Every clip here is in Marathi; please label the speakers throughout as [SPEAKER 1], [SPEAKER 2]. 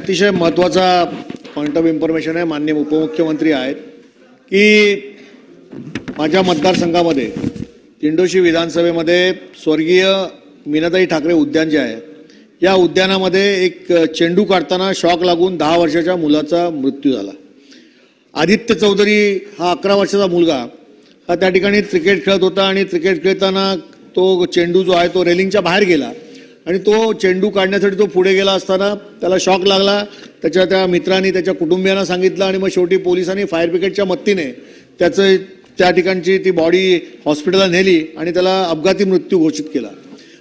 [SPEAKER 1] अतिशय महत्त्वाचा पॉईंट ऑफ इन्फॉर्मेशन आहे. मान्य उपमुख्यमंत्री आहेत की माझ्या मतदारसंघामध्ये तिंडोशी विधानसभेमध्ये स्वर्गीय मीनाताई ठाकरे उद्यान जे आहे या उद्यानामध्ये एक चेंडू काढताना शॉक लागून दहा वर्षाच्या मुलाचा मृत्यू झाला. आदित्य चौधरी हा अकरा वर्षाचा मुलगा हा त्या ठिकाणी क्रिकेट खेळत होता आणि क्रिकेट खेळताना तो चेंडू जो आहे तो रेलिंगच्या बाहेर गेला. आणि तो चेंडू काढण्यासाठी तो पुढे गेला असताना त्याला शॉक लागला. त्याच्या त्या मित्रांनी त्याच्या कुटुंबियांना सांगितलं आणि मग शेवटी पोलिसांनी फायर ब्रिगेडच्या मदतीने त्याचं त्या ठिकाणची ती बॉडी हॉस्पिटलला नेली आणि त्याला अपघाती मृत्यू घोषित केला.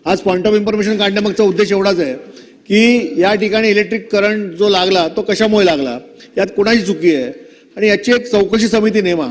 [SPEAKER 1] आज पॉईंट ऑफ इन्फॉर्मेशन काढण्यामागचा उद्देश एवढाच आहे की या ठिकाणी इलेक्ट्रिक करंट जो लागला तो कशामुळे लागला? यात कोणाची चुकी आहे? आणि याची एक चौकशी समिती नेमा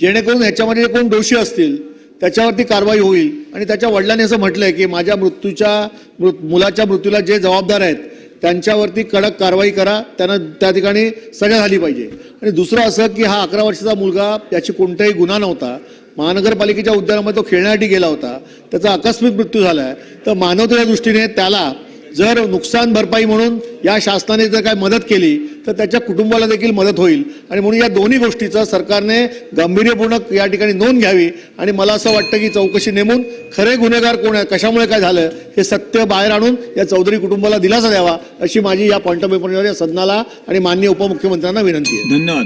[SPEAKER 1] जेणेकरून ह्याच्यामध्ये कोण दोषी असतील? त्याच्यावरती कारवाई होईल. आणि त्याच्या वडिलांनी असं म्हटलंय की माझ्या मृत्यूच्या मृ- मुलाच्या मृत्यूला जे जबाबदार आहेत त्यांच्यावरती कडक कारवाई करा. त्यांना त्या ठिकाणी सजा झाली पाहिजे. आणि दुसरं असं की हा अकरा वर्षाचा मुलगा याची कोणताही गुन्हा नव्हता. महानगरपालिकेच्या उद्यानामध्ये तो खेळण्यासाठी गेला होता. त्याचा आकस्मिक मृत्यू झाला आहे तर मानवतेच्या दृष्टीने त्याला जर नुकसान भरपाई म्हणून या शासनाने जर काय मदत केली तर त्याच्या कुटुंबाला देखील मदत होईल. आणि म्हणून या दोन्ही गोष्टीचं सरकारने गांभीर्यपूर्ण या ठिकाणी नोंद घ्यावी. आणि मला असं वाटतं की चौकशी नेमून खरे गुन्हेगार कोण आहे कशामुळे काय झालं हे सत्य बाहेर आणून या चौधरी कुटुंबाला दिलासा द्यावा अशी माझी या पॉईंट ऑफ या सदनाला आणि माननीय उपमुख्यमंत्र्यांना विनंती आहे.
[SPEAKER 2] धन्यवाद.